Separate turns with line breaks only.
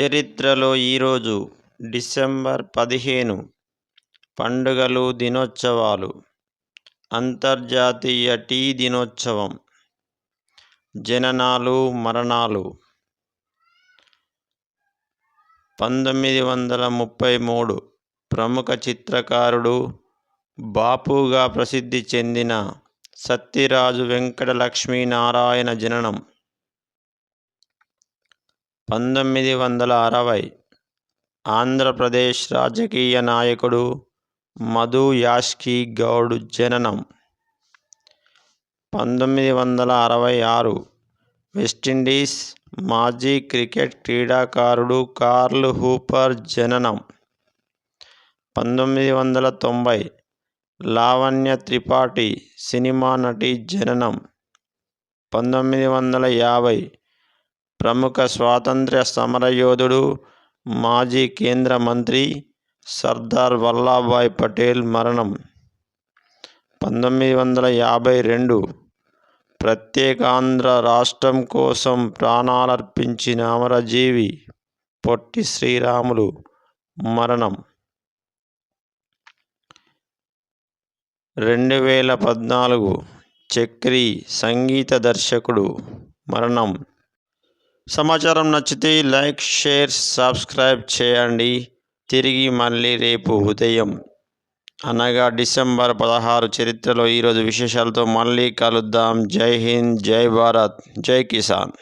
చరిత్రలో ఈరోజు డిసెంబర్ పదిహేను పండుగలు దినోత్సవాలు. అంతర్జాతీయ టీ దినోత్సవం. జననాలు మరణాలు. పంతొమ్మిది వందల ముప్పై మూడు ప్రముఖ చిత్రకారుడు బాపుగా ప్రసిద్ధి చెందిన సత్యరాజు వెంకట లక్ష్మీనారాయణ జననం. పంతొమ్మిది వందల అరవై ఆంధ్రప్రదేశ్ రాజకీయ నాయకుడు మధు యాష్కి గౌడ్ జననం. పంతొమ్మిది వందల అరవై ఆరు వెస్టిండీస్ మాజీ క్రికెట్ క్రీడాకారుడు కార్ల్ హూపర్ జననం. పంతొమ్మిది వందల తొంభై లావణ్య త్రిపాఠి సినిమా నటి జననం. పంతొమ్మిది వందల యాభై ప్రముఖ స్వాతంత్ర్య సమరయోధుడు మాజీ కేంద్ర మంత్రి సర్దార్ వల్లభాయ్ పటేల్ మరణం. పంతొమ్మిది వందల యాభై రెండు ప్రత్యేకాంధ్ర రాష్ట్రం కోసం ప్రాణాలర్పించిన అమరజీవి పొట్టి శ్రీరాములు మరణం. రెండు వేల పద్నాలుగు చక్రి సంగీత దర్శకుడు మరణం. సమాచారం నచ్చితే లైక్ షేర్ సబ్స్క్రైబ్ చేయండి. తిరిగి మళ్ళీ రేపు ఉదయం. అనగా డిసెంబర్ పదహారు చరిత్రలో ఈరోజు విశేషాలతో మళ్ళీ కలుద్దాం. జై హింద్ జై భారత్ జై కిసాన్.